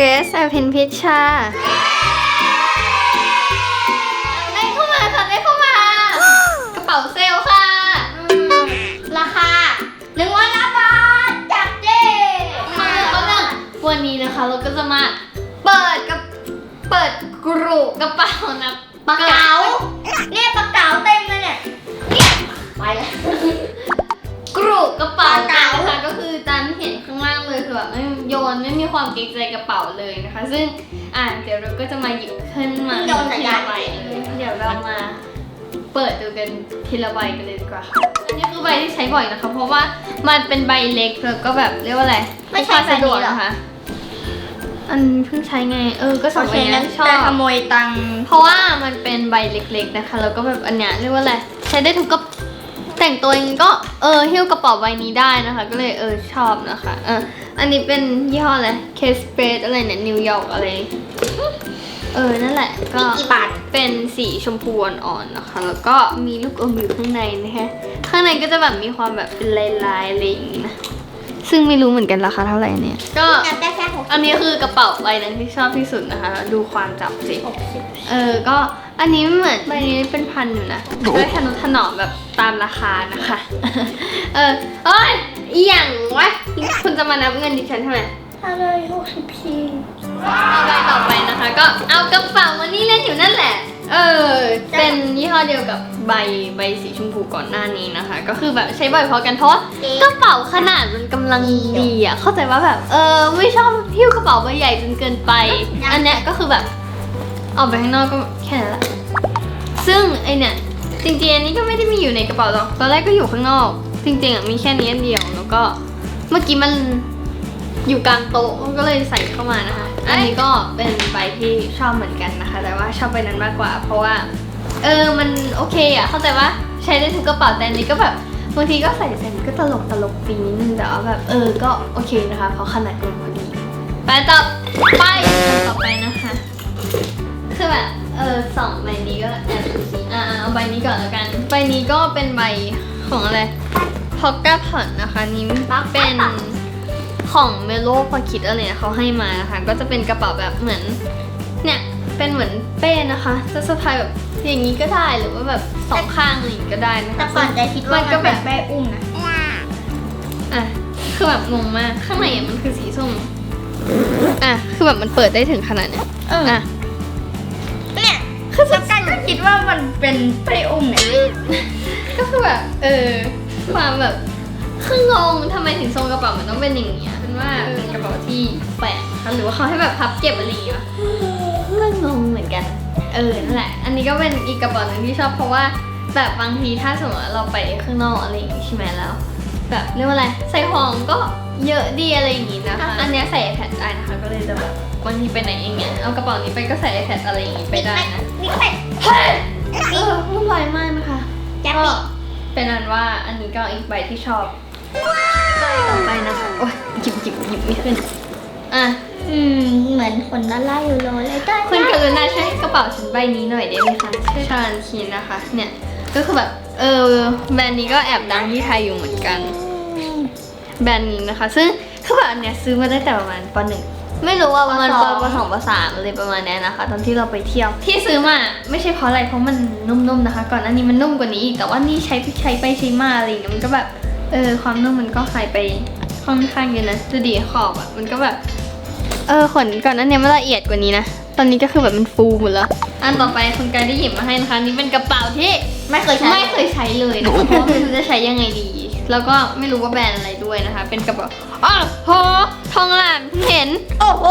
เกรซอภินพิชชาได้เข้ามาค่ะได้เข้ามากระเป๋าเซลลค่ะราคาหนึ่งร้อยล้านบาทจับเจ้มาแล้วนะวันนี้นะคะเราก็จะมาเปิดกับเปิดกรุกระเป๋านะปากเก๋า แบบไม่โยนไม่มีความเกรงใจกระเป๋าเลยนะคะ ซึ่งอ่าเดี๋ยวเราก็จะมาหยิบขึ้นมาโยนใส่ทีกัละนใบเลยเดี๋ยวเรามาเปิดดูกันทีละใบกันเลยดีกว่าค่ะอันนี้คือใบที่ใช้บ่อยนะคะ เพราะว่ามันเป็นใบเล็กแล้วก็แบบเรียกว่าอะไรไม่ใช่สะดวกแบบนี้เหรอนะคะ อันเพิ่งใช้ไง เออก็สอโองเคใบงั้นี้นชอจะบขโมยตังค์เพราะว่ามันเป็นใบเล็กๆนะคะ แล้วก็แบบอันเนี้ยเรียกว่าอะไรใช้ได้ทุกกระแต่งตัวเองก็เออหิ้วกระเป๋าใบนี้ได้นะคะ ก็เลยเออชอบนะคะเออ อันนี้เป็นยี่ห้ออะไรเคสเปรดอะไรเนี่ยนิวยอร์กอะไร เออ นั่นแหละ ก็กี่บาท เป็นสีชมพูอ่อนๆนะคะ แล้วก็มีลูกอมอยู่ข้างในนะคะข้างในก็จะแบบมีความแบบเป็นลายๆอะไรอย่างงี้นะซึ่งไม่รู้เหมือนกันราคาเท่าไหร่เนี่ย ก็ นับได้แค่หกอันนี้คือกระเป๋าใบนั้นที่ชอบที่สุดนะคะ ดูความจับสิ หกสิบเออ ก็อันนี้เหมือนใบนี้เป็นพันอยู่นะก็ทนุถนอมแบบตามราคานะคะ เออเอ้ย อีหยังวะคุณจะมานับเงินดิฉันทำไมอะไรหกสิบสี่เอาใบต่อไปนะคะ ก็เอากระเป๋ามานี่เล่นอยู่นั่นแหละ เออ เป็นยี่ห้อเดียวกับใบใบสีชมพูก่อนหน้านี้นะคะ ก็คือแบบใช้บ่อยพอกันเพราะว่ากระเป๋าขนาดมันกำลังดีอะเข้าใจว่าแบบเออไม่ชอบหิ้วกระเป๋าใบใหญ่จนเกินไป อันเนี้ยก็คือแบบออกไปข้างนอกก็แค่นั้นแหละซึ่งไอเนี่ยจริงๆอันนี้ก็ไม่ได้มีอยู่ในกระเป๋าหรอกตอนแรกก็อยู่ข้างนอก จริงๆอะมีแค่นี้อันเดียวแล้วก็เมื่อกี้มันอยู่กลางโต๊ะก็เลยใส่เข้ามานะคะ อันนี้ก็เป็นใบที่ชอบเหมือนกันนะคะ แต่ว่าชอบใบนั้นมากกว่า เพราะว่า เออมันโอเคอะเข้าใจว่าใช้ได้ทุกกระเป๋าแต่อันนี้ก็แบบบางทีก็ใส่ใส่ก็ตลกตลกปีนิดนึงแต่ว่าแบบเออก็โอเคนะคะเพราะขนาดมันพอดีไปต่อไปต่อไปนะคะคือแบบเออสองใบนี้ก็แอบดูสิอ่าเอาใบนี้ก่อนแล้วกัน ใบนี้ก็เป็นใบ ของอะไรพอกก้าผ่อนนะคะนี่เป็นของเมโลพอคิดอะไรเนี่ยเขาให้มานะคะ ก็จะเป็นกระเป๋าแบบเหมือนเนี่ยเป็นเหมือนเป้นะคะ จะสะพายแบบอย่างนี้ก็ได้หรือว่าแบบสองข้างอะไรอย่างนี้ก็ได้นะแต่คะก่อนจะคิดว่ามันก็มันแบแบบบแม่อุ้มนะอะคือแบบงงมากข้างในอะมันคือสีส้มอะคือแบบมันเปิดได้ถึงขนาดเนี้ยเอออะเนี่ยคือสกัดก็คิดว่ามันเป็นไปอุ้มเนี่ย ก็คือแบบเออความแบบคืองงทำไมถึงทรงกระเป๋ามันต้องเป็นอย่างเงี้ยเป็นว่าเป็นกระเป๋าที่แปลกนะคะหรือว่าเขาให้แบบพับเก็บอะไรอย่างเงี้ยก็งงเหมือนกัน เออนั่นแหละ อันนี้ก็เป็นอีกกระเป๋าหนึ่งที่ชอบเพราะว่าแบบบางทีถ้าสมมติว่าเราไปข้างนอกอะไรอย่างงี้ใช่ไหมแล้ว แบบเรียกว่าอะไรใส่ของก็เยอะดีอะไรอย่างงี้นะคะอันเนี้ยใส่ iPad ได้นะคะก็เลยจะแบบบางทีไปไหนอย่างเงี้ยเอากระเป๋านี้ไปก็ใส่ iPad อะไรอย่างงี้ไปได้นะนี่เป็ดเฮ้ยเออวุ่นวายมากนะคะ จะก็ปิดเป็นอันว่าอันนี้ก็อีกใบที่ชอบใบต่อไปนะคะโอ้ยหยิบหยิบหยิบไม่ขึ้น อะ อืม เหมือนคนละลายอยู่เลยเลยก็คุณกรุณาช่วยกระเป๋าฉันใบนี้หน่อยได้ไหมคะชื่อชาลันคีนนะคะ เนี่ย ก็คือแบบ เออ แบรนด์นี้ก็แอบดังที่ไทยอยู่เหมือนกัน แบรนด์นี้นะคะ ซึ่งคือแบบอันเนี้ยซื้อมาตั้งแต่ประมาณปหนึ่ง ไม่รู้ว่าประมาณปปสองปสามอะไรประมาณเนี้ยนะคะ ตอนที่เราไปเที่ยวที่ซื้อมาไม่ใช่เพราะอะไรเพราะมันนุ่มๆนะคะ ก่อนหน้านี้มันนุ่มกว่านี้อีกแต่ว่านี่ใช้ใช้ไปใช้มาอะไรอย่างเงี้ยมันก็แบบเออความนุ่มมันก็หายไปค่อนข้างเยอะนะดูดีขอบอะมันก็แบบเออขนก่อนหนั้นเนี่ยมันละเอียดกว่านี้นะตอนนี้ก็คือแบบมันฟูหมดแล้วอันต่อไปคุณกายได้หยิบมาให้นะคะนี่เป็นกระเป๋าที่ไม่เคยใช้ไม่เคยใช้เลยนะคะเพราะว่าไม่รู้จะใช้ยังไงดี แล้วก็ไม่รู้ว่าแบรนด์อะไรด้วยนะคะ เป็นกระเป๋าอ้าวโหทองหลางเพิ่งเห็น โอ้โห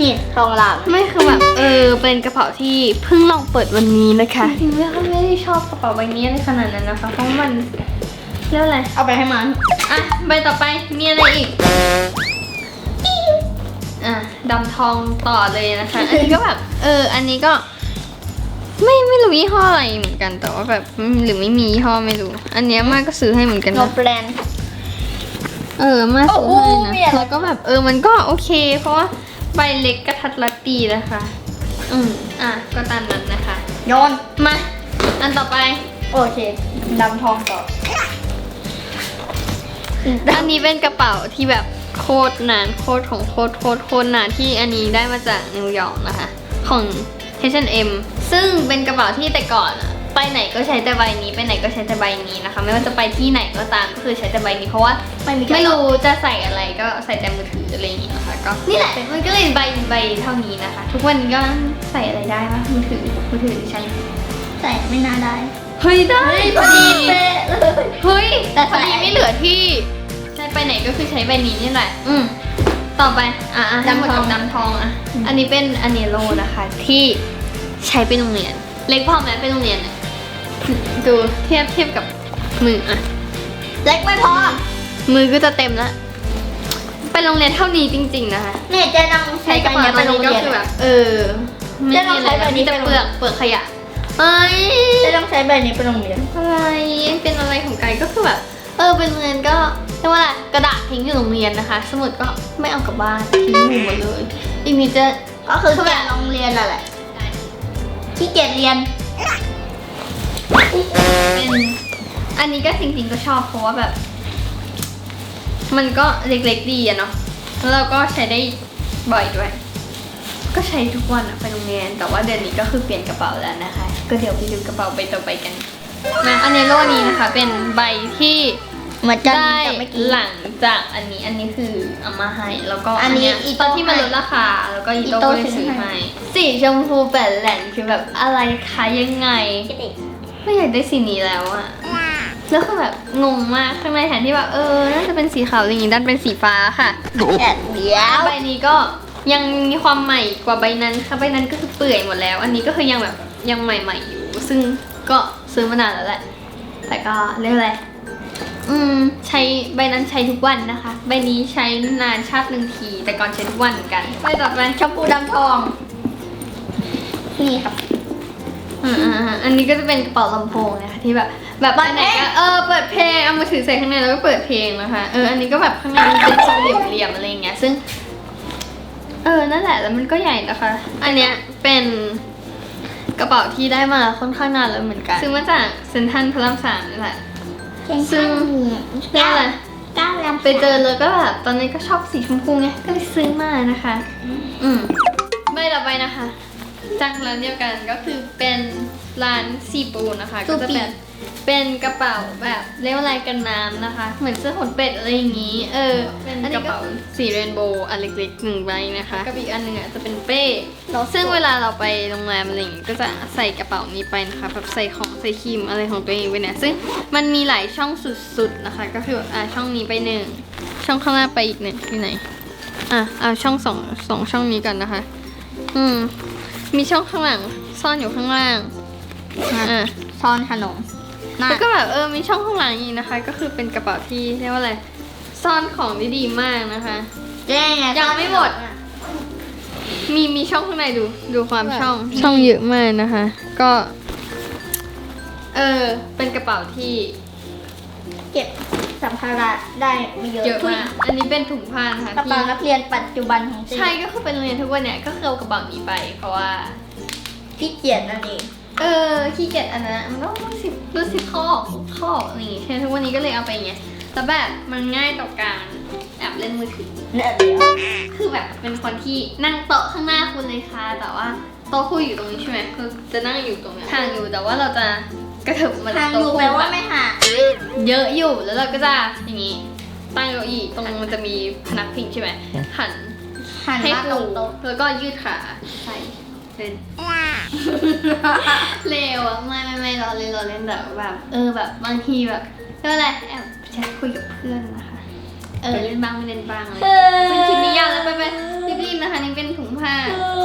นี่ทองหลางไม่คือแบบเออเป็นกระเป๋าที่เพิ่งลองเปิดวันนี้นะคะจริงๆไม่ค่อยไม่ได้ชอบกระเป๋าใบนี้อะไรขนาดนั้นนะคะ เพราะว่ามันเรียกว่าอะไรเอาไปให้มันอะใบต่อไปมีอะไรอีกอะดำทองต่อเลยนะคะ อันนี้ก็แบบเออ อันนี้ก็ ไม่ไม่รู้ยี่ห้ออะไรเหมือนกันแต่ว่าแบบอืมหรือไม่มียี่ห้อไม่รู้ อันเนี้ยมากก็ซื้อให้เหมือนกันโนนะแบรนด์ เออมาซื้อให้โอ้โหมีนะอะไรแล้วก็แบบเออมันก็โอเค เพราะว่าใบเล็กกระทัดรัดดีนะคะ อืมอะก็ตามนั้นนะคะ โยนมาอันต่อไป โอเคดำทองต่อ อันนี้เป็นกระเป๋าที่แบบโคตรนานโคตรของโคตรโคตรโคตรนานที่อันนี้ได้มาจากนิวยอร์กนะคะ ของ H&M ซึ่งเป็นกระเป๋าที่แต่ก่อนอะไปไหนก็ใช้แต่ใบนี้ไปไหนก็ใช้แต่ใบนี้นะคะ ไม่ว่าจะไปที่ไหนก็ตามก็คือใช้แต่ใบนี้เพราะว่าไม่มีไม่รู้จะใส่อะไรก็ใส่แต่มือถืออะไรอย่างงี้นะคะก็นี่แหละมันก็เลยใบใบเท่านี้นะคะ ทุกวันนี้ก็ใส่อะไรได้วะมือถือมือถือดิฉันใส่ไม่น่าได้เฮ้ยได้พอดีเป๊ะเลยเฮ้ยแต่พอดีใส่ไม่เหลือที่ใช้ไปไหนก็คือใช้ใบนี้นี่แหละอืมต่อไปอะอะทั้งหมดกับดำทองอะอืมอันนี้เป็นอันเนโลนะคะที่ ใช้ไปโรงเรียน เล็กพอไหมไปโรงเรียนอะดูเทียบเทียบกับมืออะเล็กไม่พอ มือก็จะเต็มแล้วไปโรงเรียนเท่านี้จริง ๆ นะคะเนี่ยเจะนั่งใช้ใช้กระเป๋าใบตอนนี้นี้ไปก็โรงเรียนคือแบบเออไม่จะลมีองอะไรใช้แบแล้วบนี้มีแต่ไปโรงเปลือกเปลือกขยะเอ้ยเจะต้องใช้ใบนี้ไปโรงเรียนอะไรเป็นอะไรของไกก็คือแบบเออไปโรงเรียนก็เรียกว่าอะไรกระดาษทิ้งอยู่โรงเรียนนะคะ สมุดก็ไม่เอากลับบ้านทิ้งอยู่หมดเลยอีกนิดจะก็คือแกะโรงเรียนนั่นแหละ ที่เกียจเรียน เป็นอันนี้ก็จริงๆก็ชอบเพราะว่าแบบ มันก็เล็กๆดีอะเนาะแล้วเราก็ใช้ได้บ่อยด้วย ก็ใช้ทุกวันอะไปโรงเรียนแต่ว่าเดือนนี้ก็คือเปลี่ยนกระเป๋าแล้วนะคะ ก็เดี๋ยวไปดูกระเป๋าใบต่อไปกันมาอันเนโลนี้นะคะ เป็นใบที่ เหมือนจะได้แต่เมื่อกี้ หลังจากอันนี้อันนี้คือเอามาให้ แล้วก็อันนี้เยอีตโต้อนที่มันให้ลดราคา แล้วก็อีอีโต้โต้ก็เลยซื้ซื้ออให้ ให้สีชมพูแปดแหลนคือแบบอะไรคะยังไง ไม่อยากได้สีนี้แล้วอะแล้วคือแบบงงมากข้างในแทนที่แบบเออน่าจะเป็นสีขาวอะไรอย่างงี้ดันเป็นสีฟ้าค่ะแกะเดี๋ยวใบนี้ก็ยังมีความใหม่กว่าใบนั้นค่ะใบนั้นก็คือเปื่อยหมดแล้ว อันนี้ก็คือยังแบบยังใหม่ๆอยู่ ซึ่งก็ซื้อมานานแล้วแหละแต่ก็เรียกอะไร อืมใช้ใบนั้นใช้ทุกวันนะคะ ใบนี้ใช้นานชาติหนึ่งที แต่ก่อนใช้ทุกวันเหมือนกันใบต่อไปชมพูดำทอง นี่ครับอ่าๆอันนี้ก็จะเป็นกระเป๋าลำโพงนะคะที่แบบแบบไปไหนก็เออเปิดเพลงเอามือถือใส่ข้างในแล้วก็เปิดเพลงนะคะเอออันนี้ก็แบบข้างในมันเป็นทรงเหลี่ยมๆอะไรอย่างเงี้ยซึ่ง เออนั่นแหละแล้วมันก็ใหญ่นะคะ อันเนี้ยเป็นกระเป๋าที่ได้มาค่อนข้างนานแล้วเหมือนกัน ซื้อมาจากเซนทรัลพระรามสามนี่แหละ ซึ่งเรียกอะไรเก้าลำไปเจอแล้วก็แบบตอนนี้นก็ชอบสีชมพูไง ก็เลยซื้อมานะคะ อืมใบต่อไปนะคะจากร้านเดียวกันก็คือเป็นร้านซีปูนะคะ ก็จะเป็น เป็นกระเป๋าแบบเรียกว่าอะไรกันน้ำนะคะ เหมือนเสื้อขนเป็ดอะไรอย่างนี้ เออเป็นกระเป๋าสีเรนโบว์อันเล็กๆหนึ่งใบนะคะกับอีกอันหนึ่งอะจะเป็นเป้ซึ่งเวลาเราไปโรงแรมอะไรอย่างงี้ก็จะใส่กระเป๋านี้ไปนะคะแบบใส่ของใส่ครีมอะไรของตัวเองไปเนี่ยซึ่งมันมีหลายช่องสุดๆนะคะ ก็คืออ่าช่องนี้ไปหนึ่งช่องข้างหน้าไปอีกหนึ่งที่ไหนอะเอาช่องสองสองช่องนี้กันนะคะ อืมมีช่องข้างหลังซ่อนอยู่ข้างล่างอะซ่อนขนมน่า แล้วก็แบบเออมีช่องข้างหลังอีกนะคะ ก็คือเป็นกระเป๋าที่เรียกว่าอะไรซ่อนของได้ดีมากนะคะ แย่ไงยังไม่หมด มีมีช่องข้างในดูดูความช่อง ช่องเยอะมากนะคะ ก็ เออเป็นกระเป๋าที่เก็บสัมภาระได้ไม่เยอะเยอะมากอันนี้เป็นถุงผ้านะคะกระที่เป๋านักเรียนปัจจุบันของเจ๊ใช่ก็คือเป็นโรงเรียนทุกวันเนี่ยก็คือเอากระเป๋านี้ไป เพราะว่าพี่เกียรตินั่นเอง เออขี้เกียจอันนั้นอะมันต้องรูดสิบรูดสิบข้อข้อนี่ใช่ทุกวันนี้ก็เลยเอาไปอย่างเงี้ยแต่แบบมันง่ายต่อการแอบเล่นมือถือเนี่ยเดี๋ยวคือแบบเป็นคนที่นั่งโต๊ะข้างหน้าคุณเลยค่ะ แต่ว่าโต๊ะคุณอยู่ตรงนี้ใช่ไหมคือจะนั่งอยู่ตรงเนี้ยห่างอยู่แต่ว่าเราจะกระเถิบมาทางโต๊ะอยู่คุณแปลว่าแบบไม่ห่างเยอะอยู่แล้วเราก็จะอย่างงี้ตั้งเก้าอี้ตรงมันจะมีพนักพิงใช่ไหมหันหันให้มาคตรรูงโต๊ะแล้วก็ยืดขาใส่เป็น เลวอะไม่ไม่ไม่รอเล่นรอเล่นแต่แบบเออแบบบางทีแบบเรียกว่าอะไรแอบแชทคุยกับเพื่อนนะคะ เออเล่นบ้างไม่เล่นบ้างเลยซึ่งคลิปนี้ยาวแล้วไปไปรีบๆนะคะนี่เป็นถุงผ้า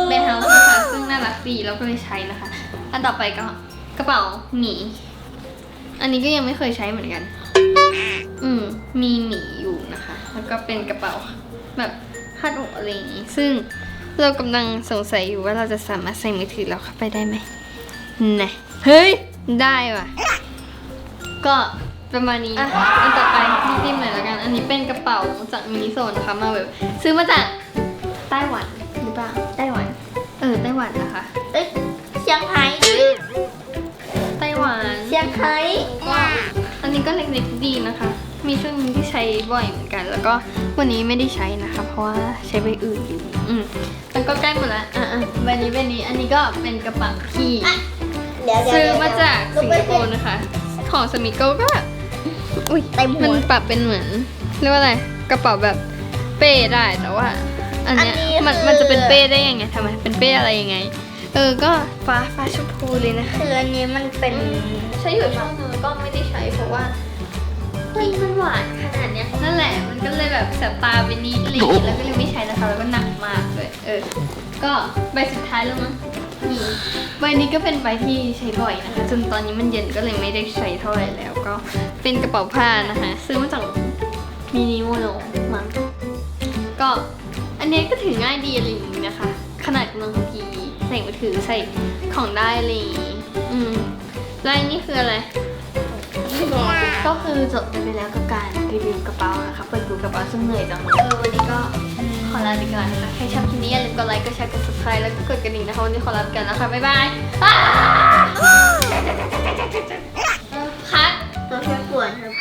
แบรนด์เฮาส์นะคะซึ่งน่ารักดีแล้วก็เลยใช้นะคะ อันต่อไปก็กระเป๋าหมี อันนี้ก็ยังไม่เคยใช้เหมือนกัน อืมมีหมีอยู่นะคะ แล้วก็เป็นกระเป๋าแบบคาดอกอะไรอย่างงี้ ซึ่ง เรากำลังสงสัยอยู่ว่าเราจะสามารถใส่มือถือเราเข้าไปได้ไหมนะเฮ้ย ได้ว่ะ ก็ประมาณนี้ อันต่อไปรีบๆหน่อยแล้วกัน อันนี้เป็นกระเป๋าจากมินิโซนนะคะมาแบบซื้อมาจากไต้หวันหรือเปล่า ไต้หวัน เออ ไต้หวันนะคะ เอ้ยเชียงไฮ้ไต้หวัน เชียงไฮ้ก็อันนี้ก็เล็กๆดีนะคะมมีช่วงหนึงที่ใช้บ่อยเหมือนกัน แล้วก็วันนี้ไม่ได้ใช้นะคะ เพราะว่าใช้ใบอื่นอยู่อืม มันก็ใกล้หมดละอะอะใบนี้ใบนี้ อันนี้ก็เป็นกระเป๋าที่เดี๋ยวเดี๋ยวซื้อเดี๋ยวมาจากลสิงงไปคโปร์นะคะ ของสมิโก้ก็อุ้ยเต็มหัว มันปรับเป็นเหมือนเรียกว่าอะไรกระเป๋าแบบเป้ได้แต่ว่า อันเนี้ยอันนี้มันคือมันจะเป็นเป้ได้ยังไงทำไมเป็นเป้อะไรยังไง เออก็ฟ้าฟ้าชมพูเลยนะคะ คืออันนี้มันเป็น ใช้อยู่ช่วงนึงแล้วก็ไม่ได้ใช้เพราะว่า เฮ้ยมันหวานขนาดเนี้ยนั่นแหละมันก็เลยแบบแสบตาไปนิดอะไรอย่งแล้วก็เลยไม่ใช้นะคะแล้วก็หนักมากเลยเออ ก็ใบสุดท้ายแล้วมั้งนี่ใบนี้ก็เป็นใบที่ใช้บ่อยนะคะจนตอนนี้มันเย็นก็เลยไม่ได้ใช้เท่าไหร่แล้วก็เป็นกระเป๋าผ้านะคะซื้อมาจากมินิโมโนมั้งก็อันนี้ก็ถือง่ายดีอะไรอย่างนี้นะคะ ขนาดกำลังพีใส่มือถือใส่ของได้อะไรอย่างนี้อืมแล้วอันนี้คืออะไร ก็คือจบกันไปแล้วกับการรีวิวกระเป๋านะคะเปิดดูกระเป๋าซึ่งเหนื่อยจังเลยวันนี้ก็ขอลาไปก่อนนะคะใครชอบคลิปนี้อย่าลืมกดไลค์กดแชร์กด subscribe แล้วก็กดกระดิ่งนะคะวันนี้ขอลาไปก่อนนะคะบ๊ายบายพัดตัวแค่ปวดครับ